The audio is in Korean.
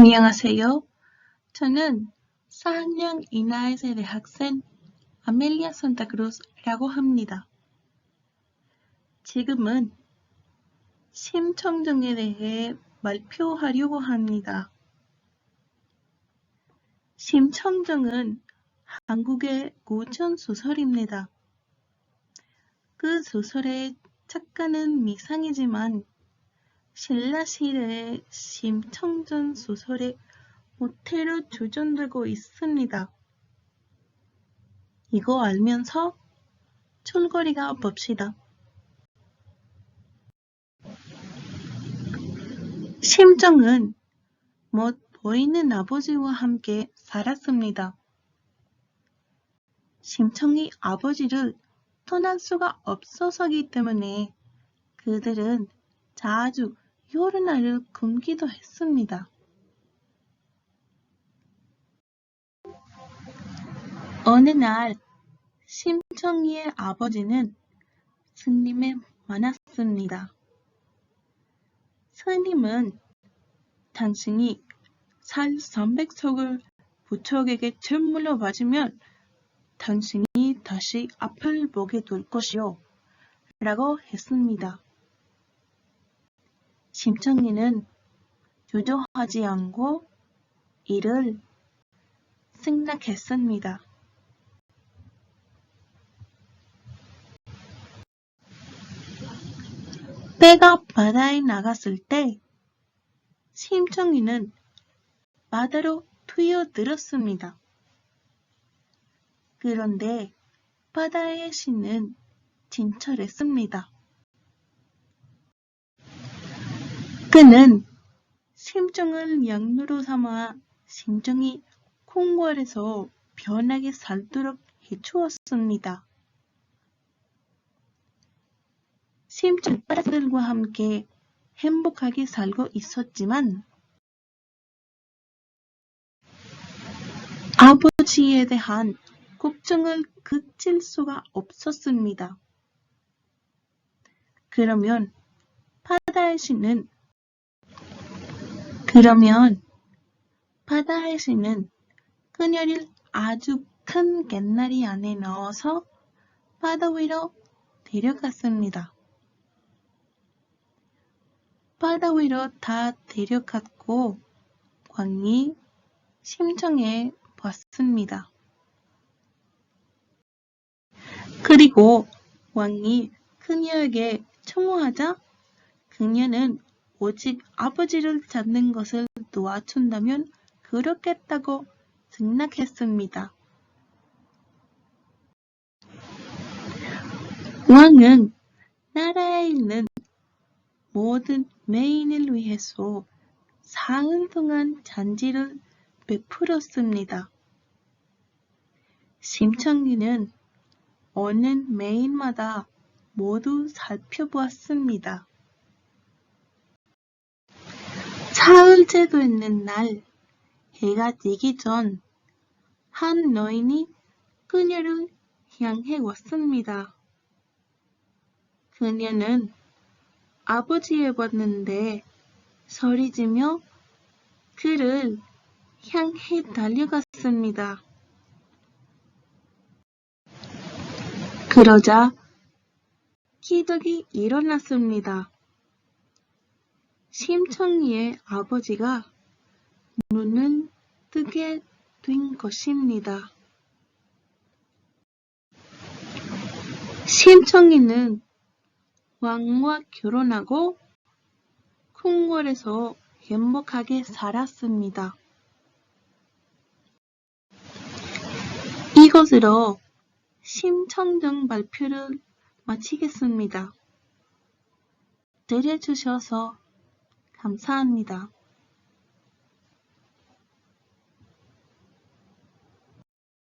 안녕하세요. 저는 4학년 이나이세 대학생 아멜리아 산타크루스라고 합니다. 지금은 심청정에 대해 발표하려고 합니다. 심청정은 한국의 고전 소설입니다. 그 소설의 작가는 미상이지만 신라 시대의 심청전 소설의 모태로 조전되고 있습니다. 이거 알면서 철거리가 봅시다. 심정은 못 보이는 아버지와 함께 살았습니다. 심청이 아버지를 떠날 수가 없어서기 때문에 그들은 자주 요르나를 굶기도 했습니다. 어느 날 심청이의 아버지는 스님에 만났습니다. 스님은 당신이 살 300석을 부처에게 제물로 바치면 당신이 다시 앞을 보게 될 것이요. 라고 했습니다. 심청이는 주저하지 않고 이를 승낙했습니다. 때가 바다에 나갔을 때 심청이는 바다로 뛰어들었습니다. 그런데 바다의 신은 진철했습니다. 그는 심정을 양로로 삼아 심정이 콩궐에서 변하게 살도록 해주었습니다. 심청 딸들과 함께 행복하게 살고 있었지만 아버지에 대한 걱정을 그칠 수가 없었습니다. 그러면 바다의 신은 그러면 신은 그녀를 아주 큰 갯나리 안에 넣어서 바다 위로 데려갔습니다. 바다 위로 다 데려갔고 광이 심청해 봤습니다. 그리고 왕이 그녀에게 청호하자 그녀는 오직 아버지를 찾는 것을 도와준다면 그렇겠다고 승낙했습니다. 왕은 나라에 있는 모든 메인을 위해서 사흘 동안 잔지를 베풀었습니다. 심청기는 오는 메인마다 모두 살펴보았습니다. 사흘째도 있는 날 해가 지기 전 한 노인이 그녀를 향해 왔습니다. 그녀는 아버지에 봤는데 소리지며 그를 향해 달려갔습니다. 그러자 기덕이 일어났습니다. 심청이의 아버지가 눈을 뜨게 된 것입니다. 심청이는 왕과 결혼하고 콩골에서 행복하게 살았습니다. 이것으로 심청정 발표를 마치겠습니다. 들려주셔서 감사합니다.